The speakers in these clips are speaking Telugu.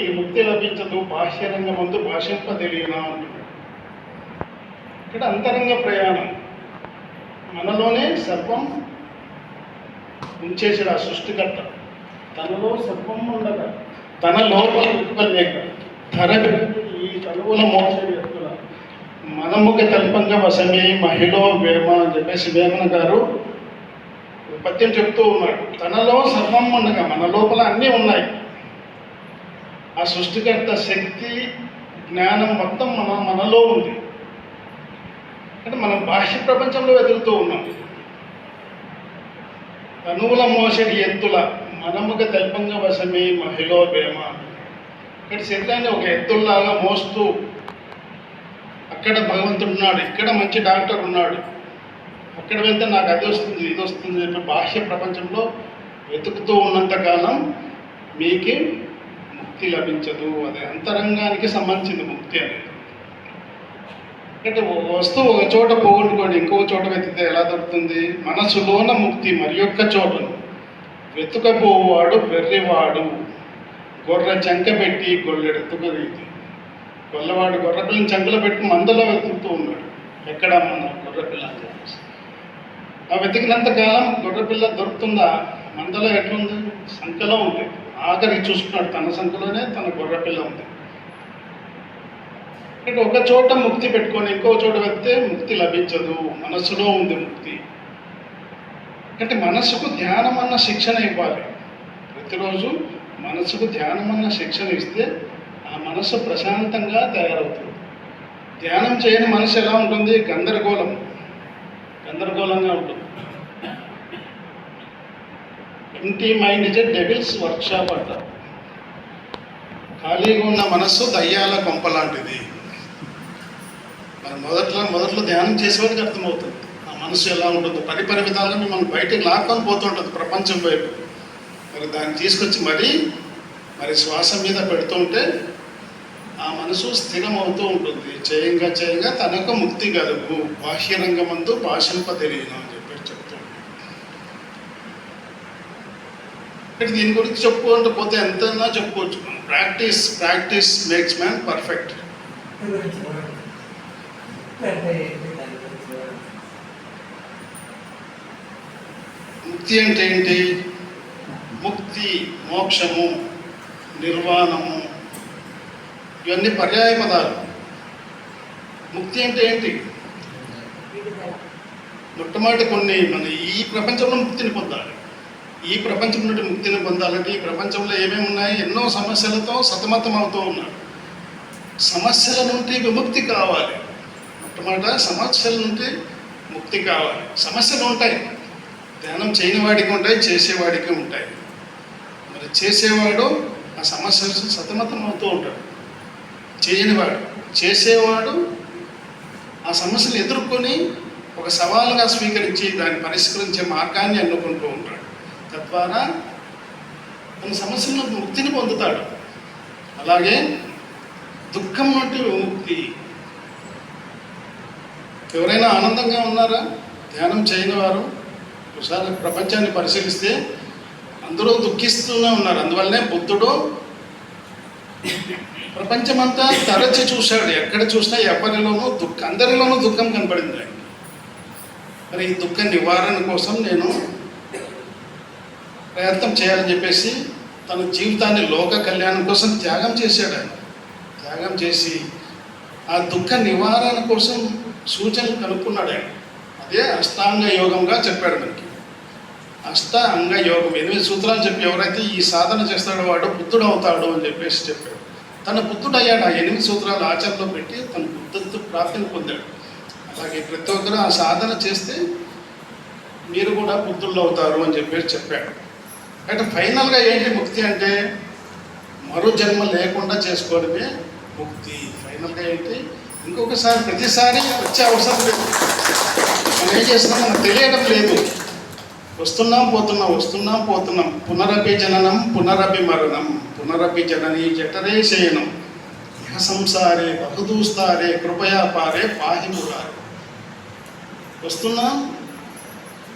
నీకు ముక్తి లభించదు బాహ్యరంగ అందు భాషింప తెలియనా అంటున్నాడు. ఇక్కడ అంతరంగ ప్రయాణం. మనలోనే సర్వం ఉంచేసాడు ఆ సృష్టికర్త. తనలో సర్వం ఉండగా తన లోపల వెతుకలేక ధర ఈ తనువుల మోసడి ఎత్తుల. మనముఖ తల్పంగా వసమే మహిళ వేమ అని చెప్పేసి వేమన గారు పద్యం చెప్తూ ఉన్నాడు తనలో సర్వం ఉండగా మన లోపల అన్నీ ఉన్నాయి. ఆ సృష్టికర్త శక్తి జ్ఞానం మొత్తం మన మనలో ఉంది. అంటే మనం బాహ్య ప్రపంచంలో వెతుకుతూ ఉన్నాం. తనువుల మోసడి ఎత్తుల మనముగ తల్పంగా వశమే మహిళ భేమ. ఇక్కడ శరీరాన్ని ఒక ఎత్తుల్లాగా మోస్తూ అక్కడ భగవంతుడు ఉన్నాడు ఇక్కడ మంచి డాక్టర్ ఉన్నాడు. అక్కడ వెళ్తే నాకు అది వస్తుంది ఇది వస్తుంది అని చెప్పి బాహ్య ప్రపంచంలో వెతుకుతూ ఉన్నంతకాలం మీకు ముక్తి లభించదు అదే అంతరంగానికి సంబంధించింది ముక్తి అనేది. అంటే వస్తువు ఒక చోట పోగొట్టుకోండి ఇంకో చోట వెతికితే ఎలా దొరుకుతుంది? మనసులోన ముక్తి మరి యొక్క చోటను. వెతుకపోవాడు వెర్రివాడు గొర్రె చంక పెట్టి గొల్లెడెత్తుకరీది గొల్లవాడు గొర్రెపిల్లని చంకలో పెట్టి మందలో వెతుకుతూ ఉన్నాడు. ఎక్కడ మన గొర్రెపిల్ల అని చెప్పేసి ఆ వెతికినంత కాలం గొర్రెపిల్ల దొరుకుతుందా? మందలో ఎట్లుంది? సంఖ్యలో ఉంది. ఆఖరి చూసుకున్నాడు. తన సంఖలోనే తన గొర్రెపిల్ల ఉంది. అంటే ఒక చోట ముక్తి పెట్టుకొని ఇంకో చోట వెళ్తే ముక్తి లభించదు. మనస్సులో ఉంది ముక్తి. అంటే మనసుకు ధ్యానం అన్న శిక్షణ ఇవ్వాలి. ప్రతిరోజు మనసుకు ధ్యానం అన్న శిక్షణ ఇస్తే ఆ మనసు ప్రశాంతంగా తయారవుతుంది. ధ్యానం చేయని మనసు ఎలా ఉంటుంది? గందరగోళం. గందరగోళంగా ఉంటుంది. ఇంటి మైండ్ ఇజ్ డెవిల్స్ వర్క్షాప్ అంట. ఖాళీగా ఉన్న మనస్సు దయ్యాల కొంప లాంటిది మరి మొదట్లో మొదట్లో ధ్యానం చేసేవాడికి అర్థమవుతుంది. ఆ మనసు ఎలా ఉంటుందో పరిపరి విధాలుగా మిమ్మల్ని బయటికి లాక్కొని పోతుంటుంది ప్రపంచం వైపు. మరి దాన్ని తీసుకొచ్చి మరీ మరి శ్వాస మీద పెడుతుంటే ఆ మనసు స్థిరమవుతూ ఉంటుంది. చేయంగా చేయంగా తనకు ముక్తి కలుగు. బాహ్యరంగమందు భాషింప తెలియను అని చెప్పి చెప్తూ ఇక్కడ దీని గురించి చెప్పుకుంటూ పోతే ఎంతైనా చెప్పుకోవచ్చు practice practice makes man perfect ముక్తి అంటే ఏంటి? ముక్తి మోక్షము నిర్వాణము. ఇవన్నీ పర్యాయ పదాలు ముక్తి అంటే ఏంటి? మొట్టమొదటి కొన్ని మన ఈ ప్రపంచంలో ముక్తిని పొందాలి. ఈ ప్రపంచం నుండి ముక్తిని పొందాలంటే ఈ ప్రపంచంలో ఏమేమి ఉన్నాయి? ఎన్నో సమస్యలతో సతమతం అవుతూ ఉన్నాడు సమస్యల నుండి విముక్తి కావాలి. మొట్టమొదట సమస్యల నుండి ముక్తి కావాలి. సమస్యలు ఉంటాయి. ధ్యానం చేయని వాడికి ఉంటాయి చేసేవాడికి ఉంటాయి. మరి చేసేవాడు ఆ సమస్యలు సతమతం అవుతూ ఉంటాడు. చేయనివాడు చేసేవాడు ఆ సమస్యలు ఎదుర్కొని ఒక సవాలుగా స్వీకరించి దాన్ని పరిష్కరించే మార్గాన్ని ఎన్నుకుంటూ ఉంటాడు. తద్వారా తన సమస్యల ముక్తిని పొందుతాడు. అలాగే దుఃఖం నుండి విముక్తి ఎవరైనా ఆనందంగా ఉన్నారా? ధ్యానం చేయని వారు ఒకసారి ప్రపంచాన్ని పరిశీలిస్తే అందరూ దుఃఖిస్తూనే ఉన్నారు. అందువల్లనే బుద్ధుడు ప్రపంచమంతా తరచి చూశాడు. ఎక్కడ చూసినా ఎవరిలోనూ దుఃఖం అందరిలోనూ దుఃఖం కనపడింది మరి ఈ దుఃఖ నివారణ కోసం నేను ప్రయత్నం చేయాలని చెప్పేసి తన జీవితాన్ని లోక కళ్యాణం కోసం త్యాగం చేశాడు ఆయన. త్యాగం చేసి ఆ దుఃఖ నివారణ కోసం సూచనలు కనుక్కున్నాడు ఆయన. అదే అష్టాంగ యోగంగా చెప్పాడు మనకి. అష్టాంగ యోగం ఎనిమిది సూత్రాలు చెప్పి ఎవరైతే ఈ సాధన చేస్తాడో వాడు బుద్ధుడు అవుతాడు అని చెప్పేసి చెప్పాడు. తన బుద్ధుడయ్యాడు ఆ ఎనిమిది సూత్రాలు ఆచరణలో పెట్టి తన బుద్ధత్వ ప్రాప్తిని పొందాడు. అలాగే ప్రతి ఒక్కరు ఆ సాధన చేస్తే మీరు కూడా బుద్ధుళ్ళు అవుతారు అని చెప్పేసి చెప్పాడు. అంటే ఫైనల్గా ఏంటి ముక్తి అంటే మరో జన్మ లేకుండా చేసుకోవడమే ముక్తి. ఫైనల్గా ఏంటి? ఇంకొకసారి ప్రతిసారి వచ్చే అవసరం లేదు. మనం ఏం చేస్తున్నాం? మనకు తెలియడం లేదు. వస్తున్నాం పోతున్నాం వస్తున్నాం పోతున్నాం. పునరపి జననం పునరపి మరణం పునరపి జనని జఠరే శయనం. ఇహ సంసారే బహుదూస్తారే కృపయా పారే పాహి వస్తున్నాం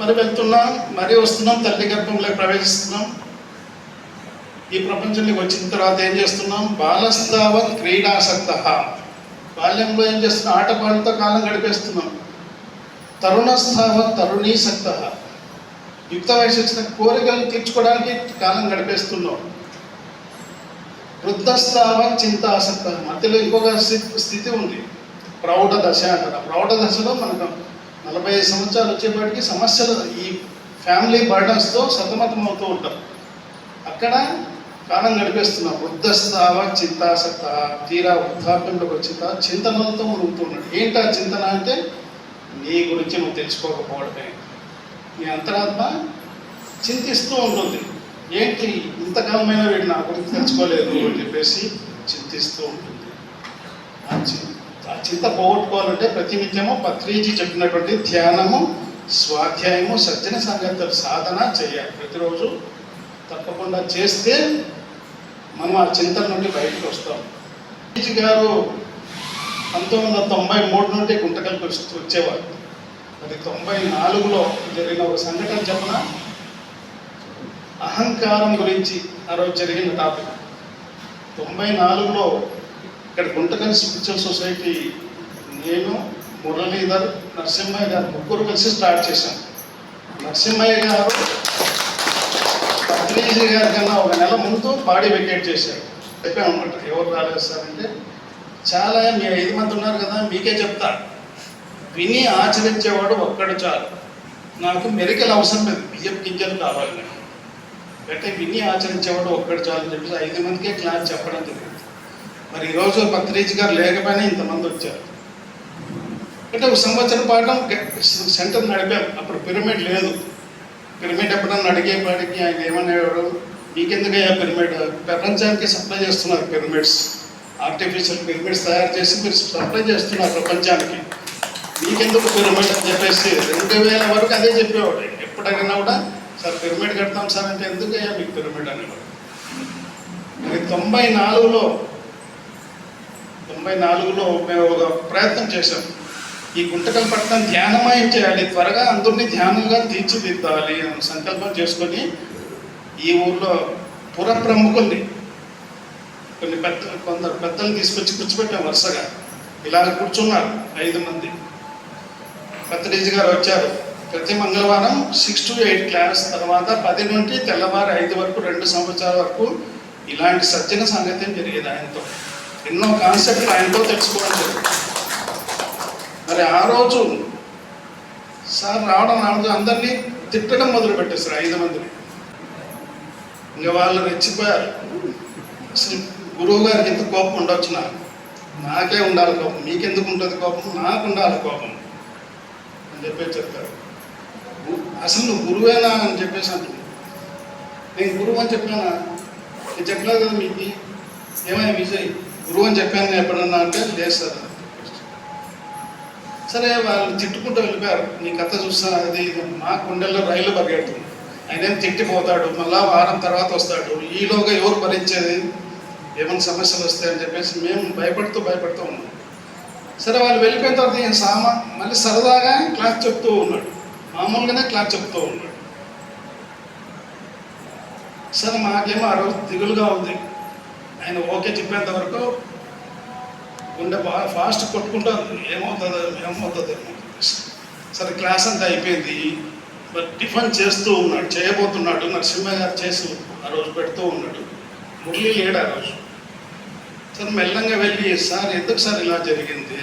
మరి వెళ్తున్నాం మరి వస్తున్నాం తల్లి గర్భంలో ప్రవేశిస్తున్నాం. ఈ ప్రపంచంలోకి వచ్చిన తర్వాత ఏం చేస్తున్నాం? బాలస్తావ క్రీడాసక్త. బాల్యంలో ఏం చేస్తున్నాం? ఆటపాటలతో కాలం గడిపేస్తున్నాం. తరుణస్థావ తరుణీసక్త. యుక్త వయసు వచ్చిన కోరికలు తీర్చుకోవడానికి కాలం గడిపేస్తున్నాం. వృద్ధస్థావ చింతాసక్త. మధ్యలో ఇంకొక స్థితి ఉంది. ప్రౌఢ దశ అంటారు. ప్రౌఢ దశలో మనకు నలభై ఐదు సంవత్సరాలు వచ్చేపాటికి సమస్యలు ఈ ఫ్యామిలీ బర్డన్స్తో సతమతం అవుతూ ఉంటాం అక్కడ కాలం గడిపేస్తున్నాం వృద్ధస్థావ చింతాసక్త తీరా వృద్ధాప్యంలోకి వచ్చిన చింతనలతో మునుగుతున్నాడు ఏంటి చింతన అంటే నీ గురించి నువ్వు తెలుసుకోకపోవడమే. నీ అంతరాత్మ చింతిస్తూ ఉంటుంది. ఏంటి ఇంతకాలమైన వీడు నా గురించి తెలుసుకోలేదు అని చెప్పేసి చింతిస్తూ ఉంటుంది. ఆ చింత ఆ చింత పోగొట్టుకోవాలంటే ప్రతినిత్యము పత్రిజీ చెప్పినటువంటి ధ్యానము స్వాధ్యాయము సజ్జన సంగత సాధన చేయాలి. ప్రతిరోజు తప్పకుండా చేస్తే మనం ఆ చింతల నుండి బయటకు వస్తాం. పత్రిజీ గారు పంతొమ్మిది వందల తొంభై మూడు నుండి గుంటకల్కి వచ్చేవారు. అది తొంభై నాలుగులో జరిగిన ఒక సంఘటన చెప్పిన? అహంకారం గురించి ఆ రోజు జరిగిన టాపిక్. తొంభై నాలుగులో ఇక్కడ గుంటకల్ స్పిరిచువల్ సొసైటీ నేను మురళీధర్ నరసింహయ్య గారు ముగ్గురు కలిసి స్టార్ట్ చేశాం. నరసింహయ్య గారు పత్రిజీ గారి కన్నా ఒక నెల ముందు బాడీ వెకేట్ చేశారు. చెప్పామన్నమాట ఎవరు రాలేదు సార్ అంటే చాలా మీ ఐదు మంది ఉన్నారు కదా మీకే చెప్తా. విని ఆచరించేవాడు ఒక్కడు చాలు. నాకు మెరికల్ అవసరం లేదు బియ్యం గింజలు కావాలి నాకు. అంటే విని ఆచరించేవాడు ఒక్కడు చాలు అని చెప్పేసి ఐదు మందికే క్లాస్ చెప్పడం జరిగింది. మరి ఈరోజు పత్రిజీ గారు లేకపోయినా ఇంతమంది వచ్చారు. అంటే ఒక సంవత్సరం పాఠం సెంటర్ నడిపాం. అప్పుడు పిరమిడ్ లేదు. పిరమిడ్ ఎప్పుడన్నా అడిగేపాటికి ఆయన ఏమనేవాడు మీకెందుకయ్యా పిరమిడ్? ప్రపంచానికి సప్లై చేస్తున్నారు పిరమిడ్స్. ఆర్టిఫిషియల్ పిరమిడ్స్ తయారు చేసి మీరు సప్లై చేస్తున్నారు ప్రపంచానికి. మీకెందుకు పిరమిడ్ అని చెప్పేసి రెండు వేల వరకు అదే చెప్పేవాడు. ఎప్పుడైనా కూడా సార్ పిరమిడ్ కడతాం సార్ అంటే ఎందుకయ్యా మీకు పిరమిడ్ అనేవాడు. మరి తొంభై నాలుగులో తొంభై నాలుగులో మేము ఒక ప్రయత్నం చేశాం. ఈ గుంటకల్ పట్టణం ధ్యానమయం చేయాలి త్వరగా అందరినీ ధ్యానంగా తీర్చిదిద్దాలి అని సంకల్పం చేసుకొని ఈ ఊర్లో పుర ప్రముఖుల్ని కొన్ని పెద్ద కొందరు పెద్దలు తీసుకొచ్చి కూర్చోబెట్టాం వరుసగా. ఇలా కూర్చున్నారు ఐదు మంది. పత్రిజీ గారు వచ్చారు. ప్రతి మంగళవారం సిక్స్ టు ఎయిట్ క్లాస్ తర్వాత పది నుండి తెల్లవారు ఐదు వరకు రెండు సంవత్సరాల వరకు ఇలాంటి సజ్జన సంగతి జరిగేది ఆయనతో. ఎన్నో కాన్సెప్ట్లు ఆయనతో తెచ్చుకోండి మరి ఆ రోజు సార్ రావడం రావడం అందరినీ తిట్టడం మొదలు పెట్టేశారు ఐదు మందిని. ఇంకా వాళ్ళు రెచ్చిపోయారు. అసలు గురువు గారికి ఎంత కోపం ఉండొచ్చు నాకు నాకే ఉండాలి కోపం. మీకెందుకు ఉంటుంది కోపం? నాకు ఉండాలి కోపం అని చెప్పేసి చెప్తారు. అసలు నువ్వు గురువేనా అని చెప్పేసి అంటుంది. నేను గురువు అని చెప్పానా? నేను చెప్పలేదు కదా మీకు. ఏమైనా విజయ్? గురువు అని చెప్పాను ఎప్పుడన్నా అంటే లేదు సార్. సరే వాళ్ళు తిట్టుకుంటూ వెళ్ళిపోయారు. నీ కథ చూస్తా అది మా గుండెల్లో రైలు పరిగెడుతుంది. ఆయన ఏం తిట్టిపోతాడు? మళ్ళా వారం తర్వాత వస్తాడు. ఈలోగా ఎవరు భరించేది? ఏమైనా సమస్యలు వస్తాయని చెప్పేసి మేము భయపడుతూ భయపడుతూ ఉన్నాం. సరే వాళ్ళు వెళ్ళిపోయిన తర్వాత ఈయన సామా? మళ్ళీ సరదాగా క్లాస్ చెప్తూ ఉన్నాడు. మామూలుగానే క్లాస్ చెప్తూ ఉన్నాడు. సరే మాకేమో ఆ రోజు దిగులుగా ఉంది. ఆయన ఓకే చెప్పేంత వరకు గుండె బాగా ఫాస్ట్ కొట్టుకుంటుంది ఏమవుతుందో ఏమవుతుందో ఏమో సరే క్లాస్ అంతా అయిపోయింది. మరి టిఫిన్ చేస్తూ ఉన్నాడు చేయబోతున్నాడు. నరసింహ గారు చేసి ఆ రోజు పెడుతూ ఉన్నాడు. మురళి లేడు ఆ రోజు. సరే మెల్లంగా వెళ్ళి సార్ ఎందుకు సార్ ఇలా జరిగింది?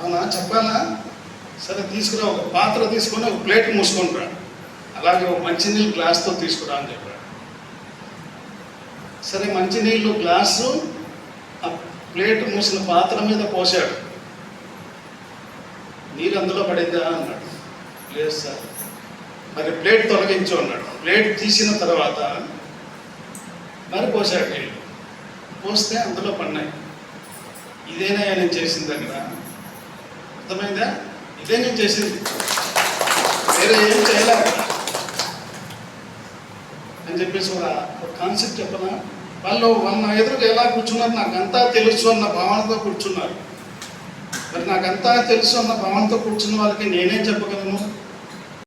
అవునా? చెప్పాలా? సరే తీసుకురా ఒక పాత్ర తీసుకొని ఒక ప్లేట్ మూసుకొని రా అలాగే ఒక మంచినీళ్ళు గ్లాస్తో తీసుకురా అని చెప్పాడు. సరే మంచినీళ్ళు గ్లాసు ఆ ప్లేట్ మూసిన పాత్ర మీద పోసాడు నీరు అందులో పడిందా అన్నాడు. లేదు సార్. మరి ప్లేట్ తొలగించు అన్నాడు. ప్లేట్ తీసిన తర్వాత మరి పోసాడు నీళ్ళు. పోస్తే అందులో పడినాయి. ఇదేనా నేను చేసింది అక్కడ అర్థమైందా? ఇదే నేను చేసింది. వేరే ఏం చేయలే అక్కడ అని చెప్పేసి ఒక ఒక కాన్సెప్ట్ చెప్పనా? వాళ్ళు వాళ్ళ నా ఎదురుగా ఎలా కూర్చున్నారు? నాకంతా తెలుసు అన్న భావనతో కూర్చున్నారు. మరి నాకంతా తెలుసు అన్న భావనతో కూర్చున్న వాళ్ళకి నేనేం చెప్పగలను?